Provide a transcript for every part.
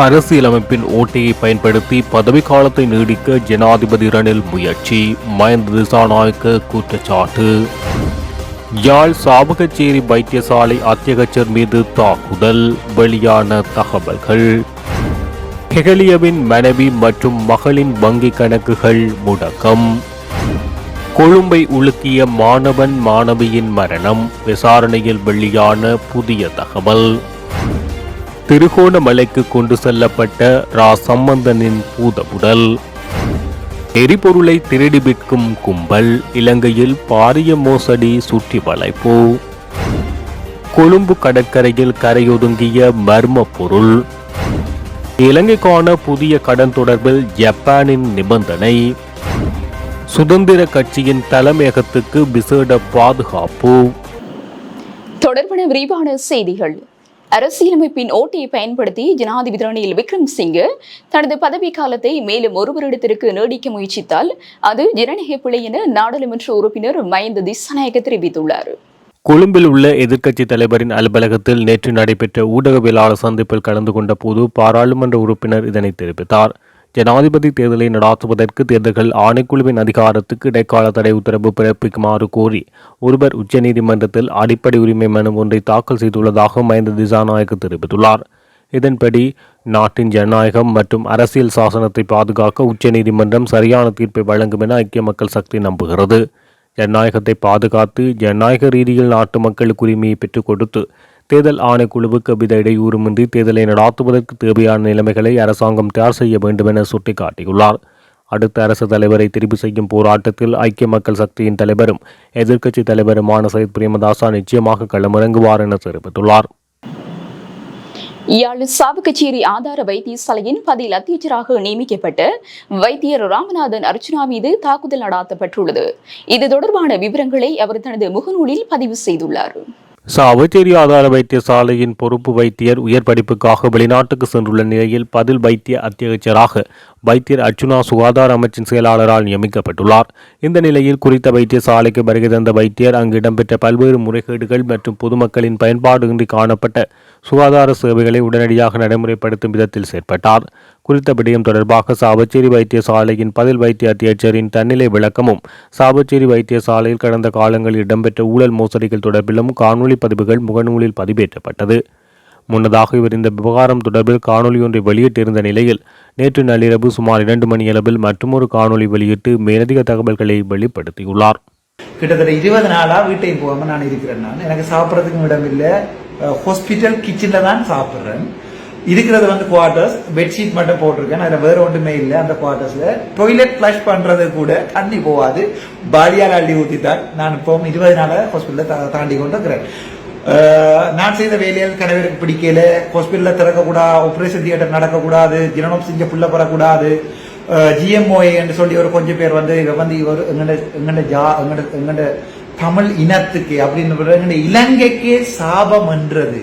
அரசியலமைப்பின் ஓட்டையை பயன்படுத்தி பதவிக்காலத்தை நீடிக்க ஜனாதிபதி ரணில் முயற்சி மயந்த திசாநாயக்க குற்றச்சாட்டு. யாழ் சாபகச்சேரி வைத்தியசாலை அத்தியகச்சர் மீது தாக்குதல் வெளியான தகவல்கள். ஹெகலியவின் மனைவி மற்றும் மகளின் வங்கி கணக்குகள் முடக்கம். கொழும்பை உலுக்கிய மாணவன் மாணவியின் மரணம். விசாரணையில் வெளியான புதிய தகவல். திருகோணமலைக்கு கொண்டு செல்லப்பட்ட ரா சம்பந்தனின் பூதவுடல் எரிபொருளை திருடி விற்கும் கும்பல் இலங்கையில் பாரிய மோசடி சுற்றி வளைப்பு. கொழும்பு கடற்கரையில் கரையொதுங்கிய மர்ம பொருள் இலங்கைக்கான புதிய கடன் தொடர்பில் ஜப்பானின் நிபந்தனை. சுதந்திர கட்சியின் தலைமையகத்துக்கு விசேட பாதுகாப்பு. தொடர்பான விரிவான செய்திகள். அரசியலமைப்பின் ஓட்டியை பயன்படுத்தி ஜனாதிபதி ரணில் விக்ரம்சிங்கே தனது பதவி காலத்தை மேலும் ஒரு வருடத்திற்கு நீடிக்க முயற்சித்தால் அது ஜனநாயக பிழை என நாடாளுமன்ற உறுப்பினர் மயந்த திசநாயக தெரிவித்துள்ளார். கொழும்பில் உள்ள எதிர்க்கட்சி தலைவரின் அலுவலகத்தில் நேற்று நடைபெற்ற ஊடகவியலாளர் சந்திப்பில் கலந்து கொண்ட போது பாராளுமன்ற உறுப்பினர் இதனை தெரிவித்தார். ஜனாதிபதி தேர்தலை நடாத்துவதற்கு தேர்தல்கள் ஆணைக்குழுவின் அதிகாரத்துக்கு இடைக்கால தடை உத்தரவு பிறப்பிக்குமாறு கோரி ஒருவர் உச்சநீதிமன்றத்தில் அடிப்படை உரிமை மனு ஒன்றை தாக்கல் செய்துள்ளதாக மஹிந்த திசாநாயக்க தெரிவித்துள்ளார். இதன்படி நாட்டின் ஜனநாயகம் மற்றும் அரசியல் சாசனத்தை பாதுகாக்க உச்சநீதிமன்றம் சரியான தீர்ப்பை வழங்கும் என ஐக்கிய மக்கள் சக்தி நம்புகிறது. ஜனநாயகத்தை பாதுகாத்து ஜனநாயக ரீதியில் நாட்டு மக்களுக்கு உரிமையை பெற்றுக் கொடுத்து தேர்தல் ஆணைக்குழுவுக்கு எவ்வித இடையூறுமின்றி தேர்தலை நடாத்துவதற்கு தேவையான நிலைமைகளை அரசாங்கம் தயார் செய்ய வேண்டும் என சுட்டிக்காட்டியுள்ளார். அடுத்த அரசு தலைவரை தெரிவு செய்யும் போராட்டத்தில் ஐக்கிய மக்கள் சக்தியின் தலைவரும் எதிர்க்கட்சி தலைவருமான சயித் பிரேமதாசா நிச்சயமாக களமிறங்குவார் என தெரிவித்துள்ளார். யாழ் சாவுக்கச்சேரி ஆதார வைத்தியசாலையின் பதில் அத்தியட்சராக நியமிக்கப்பட்ட வைத்தியர் ராமநாதன் அர்ச்சுனா மீது தாக்குதல் நடாத்தப்பட்டுள்ளது. இது தொடர்பான விவரங்களை அவர் தனது முகநூலில் பதிவு செய்துள்ளார். ச அவச்சேரி ஆதார வைத்தியசாலையின் பொறுப்பு வைத்தியர் உயர் படிப்புக்காக வெளிநாட்டுக்கு சென்றுள்ள நிலையில் பதில் வைத்திய அத்தியட்சராக வைத்தியர் அர்ச்சுனா சுகாதார அமைச்சின் செயலாளரால் நியமிக்கப்பட்டுள்ளார். இந்த நிலையில் குறித்த வைத்தியசாலைக்கு வருகை தந்த வைத்தியர் அங்கு இடம்பெற்ற பல்வேறு முறைகேடுகள் மற்றும் பொதுமக்களின் பயன்பாடுகின்றி காணப்பட்ட சுகாதார சேவைகளை உடனடியாக நடைமுறைப்படுத்தும் விதத்தில் செயற்பட்டார். குறித்த விடயம் தொடர்பாக சாவச்சேரி வைத்தியசாலையின் பதில் வைத்திய அத்தியட்சரின் தன்னிலை விளக்கமும் சாவச்சேரி வைத்தியசாலையில் கடந்த காலங்களில் இடம்பெற்ற ஊழல் மோசடிகள் தொடர்பிலும் காணொலி பதிவுகள் முகநூலில் பதிவேற்றப்பட்டது. முன்னதாக இவர் இந்த விவகாரம் தொடர்பில் காணொலி ஒன்றை வெளியிட்டிருந்த நிலையில் நேற்று நள்ளிரவு சுமார் இரண்டு மணியளவில் மற்றொரு காணொலி வெளியிட்டு மேலதிக தகவல்களை வெளிப்படுத்தியுள்ளார். கிட்டத்தட்ட இருபது நாளாக வீட்டையும் போகாமல் நான் இருக்கிறேன் நான். எனக்கு சாப்பிட்றதுக்கும் இடம் இல்லை ஹாஸ்பிட்டல் கிச்சனில் தான் சாப்பிட்றேன். இருக்கிறது வந்து குவார்டர்ஸ் பெட்ஷீட் மட்டும் போட்டிருக்கேன். அதில் வேற ஒன்றுமே இல்லை. அந்த குவார்டர்ஸில் டொய்லெட் ஃப்ளஷ் பண்ணுறது கூட தண்ணி போகாது. பாடியால் அள்ளி ஊற்றித்தான் நான் இப்போ இருபது நாளாக ஹாஸ்பிட்டலில் தாண்டி கொண்டு இருக்கிறேன் நான் செய்த வேலையில் கணவருக்கு பிடிக்கல. ஹாஸ்பிட்டலில் திறக்கக்கூடாது ஆப்ரேஷன் தியேட்டர் நடக்கக்கூடாது. ஜனனம் செஞ்ச புள்ள பெறக்கூடாது. ஜிஎம்ஓஏ என்று சொல்லி ஒரு கொஞ்சம் பேர் வந்து இவ வந்து இவர் எங்கட எங்கட ஜா எங்கட எங்கட தமிழ் இனத்துக்கு அப்படின்னு எங்கட இலங்கைக்கே சாபம் என்றது.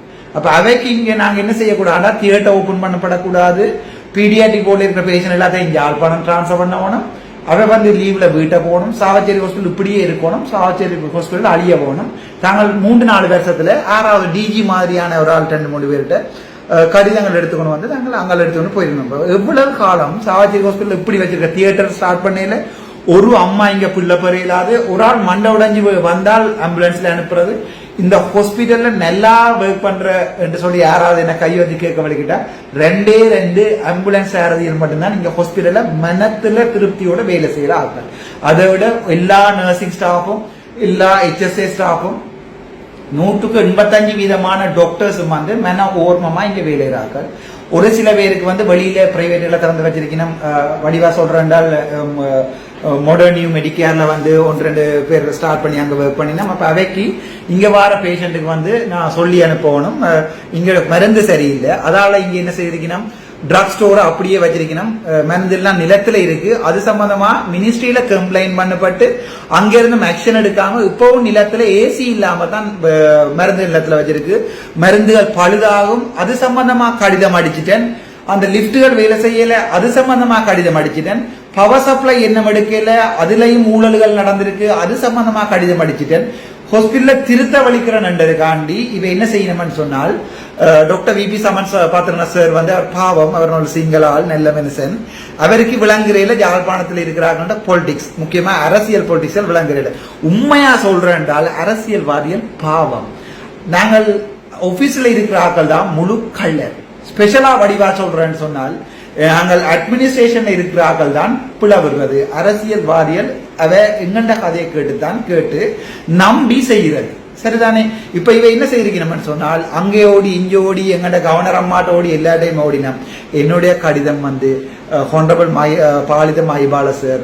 அப்போ அவைக்கு இங்கே நாங்கள் என்ன செய்யக்கூடாதுன்னா தியேட்டர் ஓப்பன் பண்ணப்படக்கூடாது. பீடியாட்டிக் போர்டில் இருக்கிற பேஷண்ட் எல்லாத்தையும் யாழ்ப்பாணம் டிரான்ஸ்ஃபர் பண்ணணும். அவை வந்து லீவில் வீட்டை போகணும். சாவச்சேரி ஹாஸ்பிட்டல் இப்படியே இருக்கணும். சாவச்சேரி ஹாஸ்பிட்டல் அழிய போகணும். தாங்கள் மூன்று நாலு வருஷத்தில் ஆறாவது டிஜி மாதிரியான ஒரு ஆள் ரெண்டு மூணு பேர்கிட்ட கடிதங்கள் எடுத்துக்கணும் வந்து நாங்கள் அங்கே எடுத்துக்கணும் போயிருந்தோம். எவ்வளவு காலம் சாவச்சேரி ஹாஸ்பிட்டல் இப்படி வச்சிருக்க தியேட்டர் ஸ்டார்ட் பண்ணையில் ஒரு அம்மா இங்க பிள்ளை பெறையிலாது ஒரு ஆள் மண்டை உடைஞ்சு வந்தால் ஆம்புலன்ஸ்ல அனுப்புறது. இந்த ஹாஸ்பிட்டல்ல நல்லா ஒர்க் பண்ற என்று சொல்லி யாராவது என்ன கை வந்து கேட்க வலிக்கிட்டா ரெண்டே ரெண்டு ஆம்புலன்ஸ் யாராவது மட்டும்தான் இங்க ஹாஸ்பிட்டல்ல மனத்துல திருப்தியோட வேலை செய்யற ஆட்கள். அதை விட எல்லா நர்சிங் ஸ்டாஃபும் எல்லா ஹெச்எஸ்ஏ ஸ்டாஃபும் நூற்றுக்கு எண்பத்தஞ்சு வீதமான டாக்டர்ஸும் வந்து மன ஓர்மமா இங்க வேலைகிறார்கள் ஒரு சில பேருக்கு வந்து வெளியில பிரைவேட்ல திறந்து வச்சிருக்கணும். வடிவா சொல்றேன்டால் மாடர்ன் நியூ மெடிக்கேர்ல வந்து ஒன்று ரெண்டு பேர் ஸ்டார்ட் பண்ணி அங்கே ஒர்க் பண்ணினா அப்போ அவைக்கு இங்கே வர பேஷண்ட்டுக்கு வந்து நான் சொல்லி அனுப்பணும். இங்கே மருந்து சரியில்லை. அதால் இங்கே என்ன செய்திருக்கணும்? ட்ரக் ஸ்டோரை அப்படியே வச்சிருக்கணும். மருந்தெல்லாம் மருந்து எல்லாம் நிலத்துல இருக்கு. அது சம்பந்தமா மினிஸ்ட்ரியில கம்ப்ளைண்ட் பண்ணப்பட்டு அங்கிருந்து ஆக்ஷன் எடுக்காம இப்பவும் நிலத்துல ஏசி இல்லாம தான் மருந்து நிலத்துல வச்சிருக்கு. மருந்துகள் பழுதாகும். அது சம்பந்தமா கடிதம் அடிச்சிட்டேன். அந்த லிப்டுகள் வேலை செய்யல. அது சம்பந்தமா கடிதம் அடிச்சிட்டேன். பவர் சப்ளை என்ன எடுக்கல. அதுலயும் ஊழல்கள் நடந்திருக்கு. அது சம்பந்தமா கடிதம் அடிச்சிட்டேன். ஹாஸ்பிட்டல்ல திருத்த வலிக்கிறேன்ன்றதுக்காண்டி இவ என்ன செய்யணும்னு சொன்னால் doctor VP Saman Pathirana sir வந்து பாவம் அவர் ஒரு சிங்கள ஆள் நல்ல மனுஷன். அவருக்கு விளங்குறையில யாழ்ப்பாணத்தில் இருக்கிறாங்கன்ற பொலிட்டிக்ஸ் முக்கியமா அரசியல் பொலிட்டிக்ஸில் விளங்குறையில. உண்மையா சொல்றேன் என்றால் அரசியல்வாதிகள் பாவம். நாங்கள் ஆபீஸ்ல இருக்கிற ஆக்கள் தான் முழு கள்ளர். ஸ்பெஷலா வடிவா சொல்றேன்னு சொன்னால் நாங்கள் அட்மினிஸ்ட்ரேஷன்ல இருக்கிற ஆக்கள் தான் பிளவுறது. அரசியல்வாதிகள் அவ எங்கண்ட கதையை கேட்டு தான் கேட்டு நம்பி செய்கிறது. சரிதானே? இப்ப இவ என்ன செய்திருக்கணும்னு சொன்னால் அங்கே ஓடி இங்கே ஓடி எங்கட கவர்னர் அம்மாட்ட ஓடி எல்லா டைம் ஓடினோம் என்னுடைய கடிதம் வந்து honourable Maya Palitha Maipala sir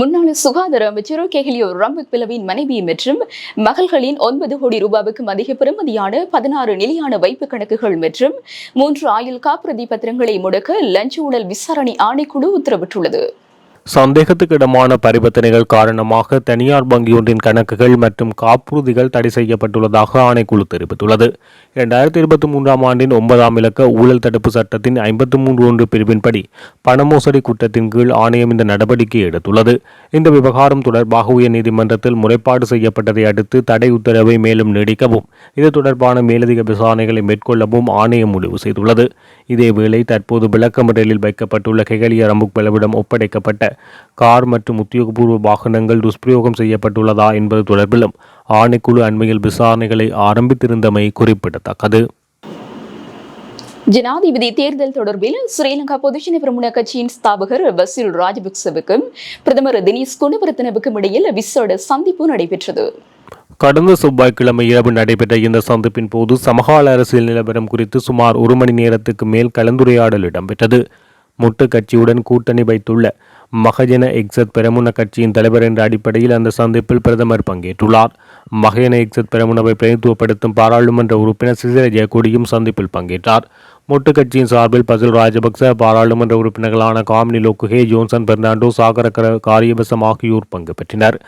முன்னாள் சுகாதார அமைச்சர் கெஹிலியோ ரம்பிக் பிளவின் மனைவி மற்றும் மகள்களின் ஒன்பது கோடி ரூபாவுக்கும் அதிக பெறுமதியான பதினாறு நிலையான வைப்பு கணக்குகள் மற்றும் மூன்று ஆயுள் காப்புறுதி பத்திரங்களை முடக்க லஞ்ச ஊழல் விசாரணை ஆணைக்குழு உத்தரவிட்டுள்ளது. சந்தேகத்துக்கிடமான பரிவர்த்தனைகள் காரணமாக தனியார் வங்கியொன்றின் கணக்குகள் மற்றும் காப்புறுதிகள் தடை செய்யப்பட்டுள்ளதாக ஆணைக்குழு தெரிவித்துள்ளது. இரண்டாயிரத்தி இருபத்தி மூன்றாம் ஆண்டின் ஒன்பதாம் இலக்க ஊழல் தடுப்பு சட்டத்தின் ஐம்பத்தி மூன்று ஒன்று பிரிவின்படி பணமோசடி குற்றத்தின் கீழ் ஆணையம் இந்த நடவடிக்கை எடுத்துள்ளது. இந்த விவகாரம் தொடர்பாக உயர்நீதிமன்றத்தில் முறைப்பாடு செய்யப்பட்டதை அடுத்து தடை உத்தரவை மேலும் நீடிக்கவும் இது தொடர்பான மேலதிக விசாரணைகளை மேற்கொள்ளவும் ஆணையம் முடிவு செய்துள்ளது. இதேவேளை தற்போது விளக்கமறியலில் வைக்கப்பட்டுள்ள கெகலிய ரம்புக் பலவிடம் ஒப்படைக்கப்பட்ட கார் மற்றும் உத்தியோகபூர்வ வாகனங்கள் துஷ்பிரயோகம் செய்யப்பட்டுள்ளதா என்பது தொடர்பிலும் ஆணைக்குழு அண்மையில் விசாரணைகளை ஆரம்பித்திருந்தமை குறிப்பிடத்தக்கது. ஜனாதிபதி தேர்தல் தொடர்பில் ஸ்ரீலங்கா பொதுஜன பிரமுன கட்சியின் ஸ்தாபகர் பசில் ராஜபக்சவுக்கும் பிரதமர் தினேஷ் குணவர்த்தனவுக்கும் இடையில் விசேட சந்திப்பு நடைபெற்றது. கடந்த செவ்வாய்க்கிழமை இரவு நடைபெற்ற இந்த சந்திப்பின் போது சமகால அரசியல் நிலவரம் குறித்து சுமார் ஒரு மணி நேரத்துக்கு மேல் கலந்துரையாடல் இடம்பெற்றது. முட்டு கட்சியுடன் கூட்டணி வைத்துள்ள மகஜன எக்ஸத் பெரமுன கட்சியின் தலைவர் என்ற அடிப்படையில் அந்த சந்திப்பில் பிரதமர் பங்கேற்றுள்ளார். மகஜன எக்ஸத் பெரமுனவை பிரதித்துவப்படுத்தும் பாராளுமன்ற உறுப்பினர் சிசிர ஜெயக்கொடியும் சந்திப்பில் பங்கேற்றார். மொட்டு கட்சியின் சார்பில் பசில் ராஜபக்ச பாராளுமன்ற உறுப்பினர்களான காமினி லோக்குஹே ஜோன்சன் பெர்னாண்டோ சாகர காரியவசம் ஆகியோர் பங்கு பெற்றனர்.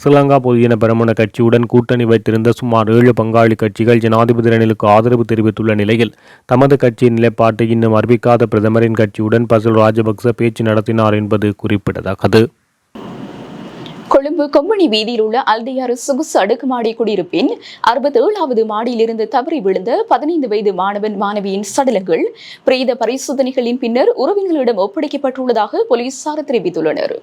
ஸ்ரீலங்கா பொதுஜன பெரமுன கட்சியுடன் கூட்டணி வைத்திருந்த சுமார் ஏழு பங்காளி கட்சிகள் ஜனாதிபதி ரணிலுக்கு ஆதரவு தெரிவித்துள்ள நிலையில் தமது கட்சியின் நிலைப்பாட்டை இன்னும் அறிவிக்காத பிரதமரின் கட்சியுடன் பசில் ராஜபக்ச பேச்சு நடத்தினார் என்பது குறிப்பிடத்தக்கது. கொழும்பு கொம்பனி வீதியில் உள்ள அல்தையாறு சுகுசு அடுக்குமாடி குடியிருப்பின் அறுபத்தி ஏழாவது மாடியிலிருந்து தவறி விழுந்த பதினைந்து வயது மாணவன் மாணவியின் சடலங்கள் பிரேத பரிசோதனைகளின் பின்னர் உறவினர்களிடம் ஒப்படைக்கப்பட்டுள்ளதாக போலீசார் தெரிவித்துள்ளனர்.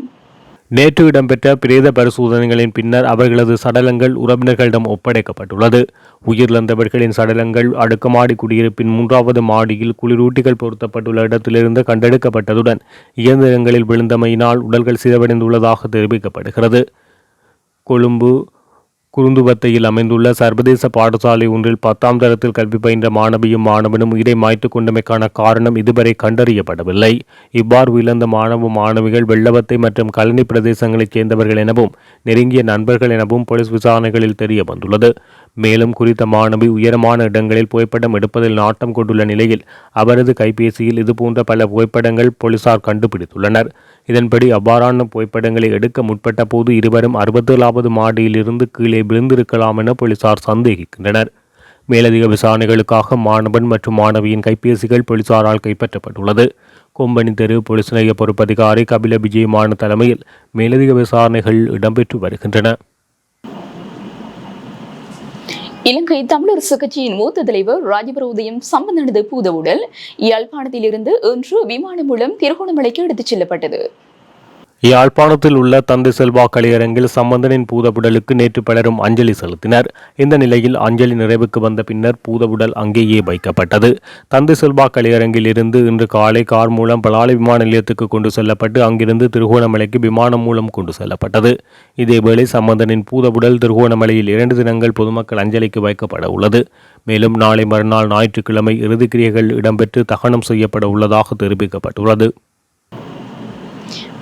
நேற்று இடம்பெற்ற பிரேத பரிசோதனைகளின் பின்னர் அவர்களது சடலங்கள் உறவினர்களிடம் ஒப்படைக்கப்பட்டுள்ளது. உயிரிழந்தவர்களின் சடலங்கள் அடுக்குமாடி குடியிருப்பின் மூன்றாவது மாடியில் குளிரூட்டிகள் பொருத்தப்பட்டுள்ள இடத்திலிருந்து கண்டெடுக்கப்பட்டதுடன் இயந்திரங்களில் விழுந்தமையினால் உடல்கள் சிதைவடைந்துள்ளதாக தெரிவிக்கப்படுகிறது. கொழும்பு குருந்துவத்தையில் அமைந்துள்ள சர்வதேச பாடசாலை ஒன்றில் பத்தாம் தரத்தில் கல்வி பயின்ற மாணவியும் மாணவனும் உயிரை மாய்த்துக் கொண்டமைக்கான காரணம் இதுவரை கண்டறியப்படவில்லை. இவ்வாறு இழந்த மாணவ மாணவிகள் வெள்ளவத்தை மற்றும் கழனி பிரதேசங்களைச் சேர்ந்தவர்கள் எனவும் நெருங்கிய நண்பர்கள் எனவும் போலீஸ் விசாரணைகளில் தெரிய வந்துள்ளது மேலும் குறித்த மாணவி உயரமான இடங்களில் புகைப்படம் எடுப்பதில் நாட்டம் கொண்டுள்ள நிலையில் அவரது கைபேசியில் இதுபோன்ற பல புகைப்படங்கள் போலீசார் கண்டுபிடித்துள்ளனர். இதன்படி அவ்வாறான புகைப்படங்களை எடுக்க முற்பட்ட போது இருவரும் அறுபத்தேழாவது மாடியிலிருந்து கீழே விழுந்திருக்கலாம் என போலீசார் சந்தேகிக்கின்றனர். மேலதிக விசாரணைகளுக்காக மாணவன் மற்றும் மாணவியின் கைபேசிகள் போலீசாரால் கைப்பற்றப்பட்டுள்ளது. கொம்பனி தெரு போலீஸ் நிலைய பொறுப்பதிகாரி கபில விஜயமான தலைமையில் மேலதிக விசாரணைகள் இடம்பெற்று வருகின்றன. இலங்கை தமிழரசு கட்சியின் மூத்த தலைவர் ராஜபுர உதயம் சம்பந்தனது பூதவுடல் யாழ்ப்பாணத்திலிருந்து இன்று விமானம் மூலம் திருகோணமலைக்கு எடுத்துச் செல்லப்பட்டது. யாழ்ப்பாணத்தில் உள்ள தந்தை செல்வா கலையரங்கில் சம்பந்தனின் பூதவுடலுக்கு நேற்று பலரும் அஞ்சலி செலுத்தினர். இந்த நிலையில் அஞ்சலி நிறைவுக்கு வந்த பின்னர் பூதவுடல் அங்கேயே வைக்கப்பட்டது. தந்தை செல்வா கலையரங்கில் இருந்து இன்று காலை கார் மூலம் பலாலி விமான நிலையத்துக்கு கொண்டு செல்லப்பட்டு அங்கிருந்து திருகோணமலைக்கு விமானம் மூலம் கொண்டு செல்லப்பட்டது. இதேவேளை சம்பந்தனின் பூதவுடல் திருகோணமலையில் இரண்டு தினங்கள் பொதுமக்கள் அஞ்சலிக்கு வைக்கப்பட உள்ளது. மேலும் நாளை மறுநாள் ஞாயிற்றுக்கிழமை இறுதிக்கிரியைகள் இடம்பெற்று தகனம் செய்யப்பட உள்ளதாக தெரிவிக்கப்பட்டுள்ளது.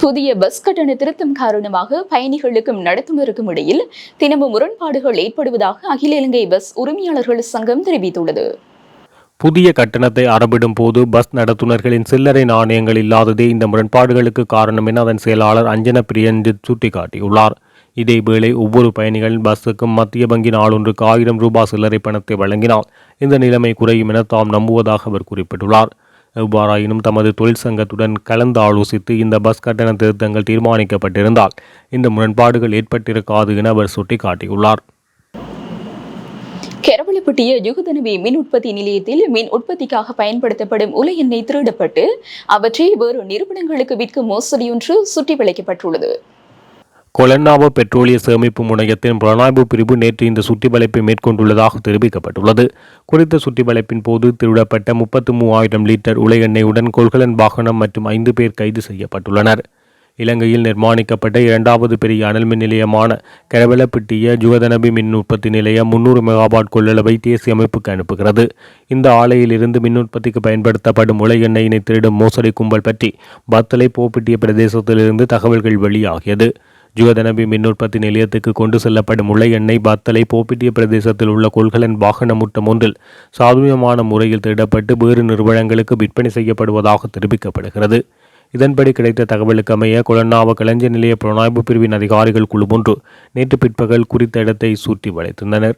புதிய பஸ் கட்டண திருத்தம் காரணமாக பயணிகளுக்கும் நடத்துனருக்கும் இடையில் தினமும் முரண்பாடுகள் ஏற்படுவதாக அகில இலங்கை பஸ் உரிமையாளர்கள் சங்கம் தெரிவித்துள்ளது. புதிய கட்டணத்தை அறவிடும் போது பஸ் நடத்துனர்களின் சில்லறை நாணயங்கள் இல்லாததே இந்த முரண்பாடுகளுக்கு காரணம் என அதன் செயலாளர் அஞ்சன பிரியஞ்சித் சுட்டிக்காட்டியுள்ளார். இதேவேளை ஒவ்வொரு பயணிகளின் பஸ்ஸுக்கும் மத்திய வங்கி நாளொன்றுக்கு ஆயிரம் ரூபாய் சில்லறை பணத்தை வழங்கினால் இந்த நிலைமை குறையும் என தாம் நம்புவதாக அவர் குறிப்பிட்டுள்ளார். எவ்வாறாயினும் தமது தொழிற்சங்கத்துடன் கலந்து ஆலோசித்து இந்த பஸ் கட்டண திருத்தங்கள் தீர்மானிக்கப்பட்டிருந்தால் இந்த முரண்பாடுகள் ஏற்பட்டிருக்காது என அவர் சுட்டிக்காட்டியுள்ளார். கெரவலப்பட்டிய யுகதனவி மின் உற்பத்தி நிலையத்தில் மின் உற்பத்திக்காக பயன்படுத்தப்படும் உலை எண்ணெய் திருடப்பட்டு அவற்றை வேறு நிறுவனங்களுக்கு விற்கும் மோசடியொன்று சுற்றி வளைக்கப்பட்டுள்ளது கொலன்னாவோ பெட்ரோலிய சேமிப்பு முனையத்தின் புலனாய்வு பிரிவு நேற்று இந்த சுற்றிவளைப்பை மேற்கொண்டுள்ளதாக தெரிவிக்கப்பட்டுள்ளது. குறித்த சுற்றிவளைப்பின் போது திருடப்பட்ட முப்பத்து மூவாயிரம் லிட்டர் உலை எண்ணெயுடன் கொள்கலன் வாகனம் மற்றும் ஐந்து பேர் கைது செய்யப்பட்டுள்ளனர். இலங்கையில் நிர்மாணிக்கப்பட்ட இரண்டாவது பெரிய அனல் மின் நிலையமான கரவலப்பிட்டிய ஜுகதனபி மின் உற்பத்தி நிலையம் முன்னூறு மெகாவாட் கொள்ளளவை தேசிய அமைப்புக்கு அனுப்புகிறது. இந்த ஆலையிலிருந்து மின் உற்பத்திக்கு பயன்படுத்தப்படும் உலை எண்ணெயினை திருடும் மோசடி கும்பல் பற்றி பத்தலை போப்பிட்டிய பிரதேசத்திலிருந்து தகவல்கள் வெளியாகியது. ஜுகதனபி மின் உற்பத்தி நிலையத்துக்கு கொண்டு செல்லப்படும் முளை எண்ணெய் பத்தலை போப்பிட்டிய பிரதேசத்தில் உள்ள கொள்கலன் வாகன முட்டம் ஒன்றில் சாதுரியமான முறையில் திருடப்பட்டு வேறு நிறுவனங்களுக்கு விற்பனை செய்யப்படுவதாக தெரிவிக்கப்படுகிறது. இதன்படி கிடைத்த தகவலுக்கு அமைய கொலன்னாவ களஞ்சிய நிலைய புலனாய்வு பிரிவின் அதிகாரிகள் குழு ஒன்று நேற்று பிற்பகல் குறித்த இடத்தை சுற்றி வளைத்திருந்தனர்.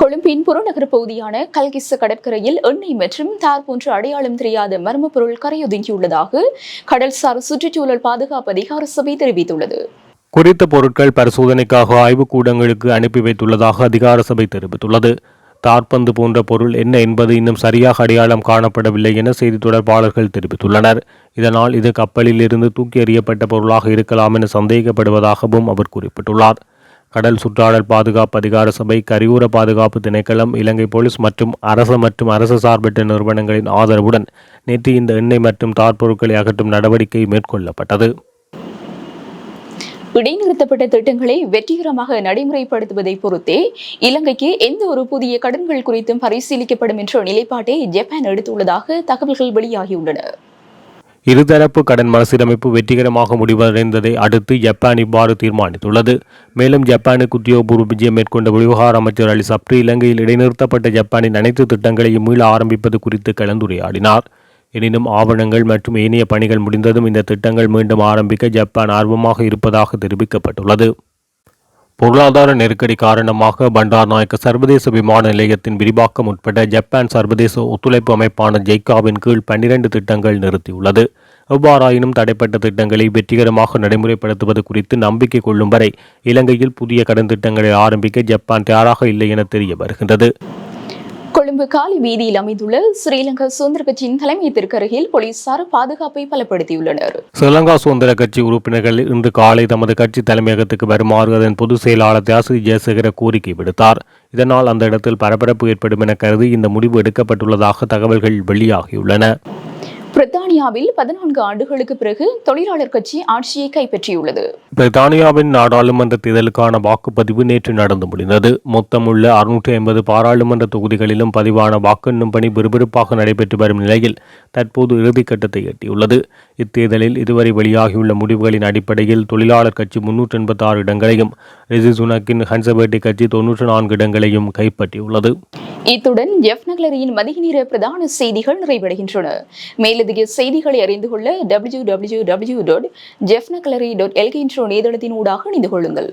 கொழும்பின் புறநகர் பகுதியான கல்கிஸ்ஸ கடற்கரையில் எண்ணெய் மற்றும் தார் போன்ற அடையாளம் தெரியாத மர்ம பொருள் கரையொதுங்கியுள்ளதாக கடல்சார் சுற்றுச்சூழல் பாதுகாப்பு அதிகார சபை தெரிவித்துள்ளது. குறித்த பொருட்கள் பரிசோதனைக்காக ஆய்வுக்கூடங்களுக்கு அனுப்பி வைத்துள்ளதாக அதிகார சபை தெரிவித்துள்ளது. தார்பந்து போன்ற பொருள் என்ன என்பது இன்னும் சரியாக அடையாளம் காணப்படவில்லை என செய்தி தொடர்பாளர்கள் தெரிவித்துள்ளனர். இதனால் இது கப்பலில் இருந்து தூக்கி எறியப்பட்ட பொருளாக இருக்கலாம் என சந்தேகப்படுவதாகவும் அவர் குறிப்பிட்டுள்ளார். கடல் சுற்றாடல் பாதுகாப்பு அதிகார சபை கரியூர பாதுகாப்பு திணைக்களம் இலங்கை போலீஸ் மற்றும் அரசு மற்றும் அரசு சார்பற்ற நிறுவனங்களின் ஆதரவுடன் நேற்று இந்த எண்ணெய் மற்றும் தார் பொருட்களை அகற்றும் நடவடிக்கை மேற்கொள்ளப்பட்டது. இடைநிறுத்தப்பட்ட திட்டங்களை வெற்றிகரமாக நடைமுறைப்படுத்துவதை பொறுத்தே இலங்கைக்கு எந்த ஒரு புதிய கடன்கள் குறித்தும் பரிசீலிக்கப்படும் என்ற நிலைப்பாட்டை ஜப்பான் எடுத்துள்ளதாக தகவல்கள் வெளியாகியுள்ளன. இருதரப்பு கடன் மறுசீரமைப்பு வெற்றிகரமாக முடிவடைந்ததை அடுத்து ஜப்பான் இவ்வாறு தீர்மானித்துள்ளது. மேலும் ஜப்பானுக்கு உத்தியோகபூர்வ விஜயம் மேற்கொண்ட விவகார அமைச்சர் அலி சப்ரி இலங்கையில் இடைநிறுத்தப்பட்ட ஜப்பானின் அனைத்து திட்டங்களையும் மீள ஆரம்பிப்பது குறித்து கலந்துரையாடினார். எனினும் ஆவணங்கள் மற்றும் ஏனைய பணிகள் முடிந்ததும் இந்த திட்டங்கள் மீண்டும் ஆரம்பிக்க ஜப்பான் ஆர்வமாக இருப்பதாக தெரிவிக்கப்பட்டுள்ளது. பொருளாதார நெருக்கடி காரணமாக பண்டார் நாயக்க சர்வதேச விமான நிலையத்தின் விரிவாக்கம் உட்பட ஜப்பான் சர்வதேச ஒத்துழைப்பு அமைப்பான ஜெய்காவின் கீழ் பன்னிரண்டு திட்டங்கள் நிறுத்தியுள்ளது. எவ்வாறாயினும் தடைப்பட்ட திட்டங்களை வெற்றிகரமாக நடைமுறைப்படுத்துவது குறித்து நம்பிக்கை கொள்ளும் வரை இலங்கையில் புதிய கடன் திட்டங்களை ஆரம்பிக்க ஜப்பான் தயாராக இல்லை என தெரிய வருகின்றது. கொழும்பு காலி வீதியில் அமைந்துள்ள ஸ்ரீலங்கா சுதந்திர கட்சியின் தலைமையத்திற்கு அருகில் போலீசார் பாதுகாப்பை பலப்படுத்தியுள்ளனர். ஸ்ரீலங்கா சுதந்திர கட்சி உறுப்பினர்கள் இன்று காலை தமது கட்சி தலைமையகத்துக்கு வருமாறு அதன் பொதுச் செயலாளர் தியாசி ஜெயசேகர கோரிக்கை விடுத்தார். இதனால் அந்த இடத்தில் பரபரப்பு ஏற்படும் என கருதி இந்த முடிவு எடுக்கப்பட்டுள்ளதாக தகவல்கள் வெளியாகியுள்ளன. பிரித்தானியாவில் பதினான்கு ஆண்டுகளுக்கு பிறகு தொழிலாளர் கட்சி ஆட்சியை கைப்பற்றியுள்ளது. பிரித்தானியாவின் நாடாளுமன்ற தேர்தலுக்கான வாக்குப்பதிவு நேற்று நடந்து முடிந்தது. மொத்தமுள்ள அறுநூற்றி ஐம்பது பாராளுமன்ற தொகுதிகளிலும் பதிவான வாக்கெண்ணும் பணி விறுவிறுப்பாக நடைபெற்று வரும் நிலையில் தற்போது இறுதிக்கட்டத்தை எட்டியுள்ளது. இத்தேர்தலில் இதுவரை வெளியாகியுள்ள முடிவுகளின் அடிப்படையில் தொழிலாளர் கட்சி முன்னூற்றி எண்பத்தி ஆறு இடங்களையும் ரிசி சுனக்கின் ஹன்சபேட்டி கட்சி தொன்னூற்று நான்கு இடங்களையும் கைப்பற்றியுள்ளது. இத்துடன் ஜெஃப் நகலரியின் மதிய நேர பிரதான செய்திகள் நிறைவடைகின்றன. மேலதிக செய்திகளை அறிந்து கொள்ள டபிள்யூ டபிள்யூ டபிள்யூ டாட் ஜெஃப் நகலரி டாட் எல்கே என்ற ஊடாக இணைந்து கொள்ளுங்கள்.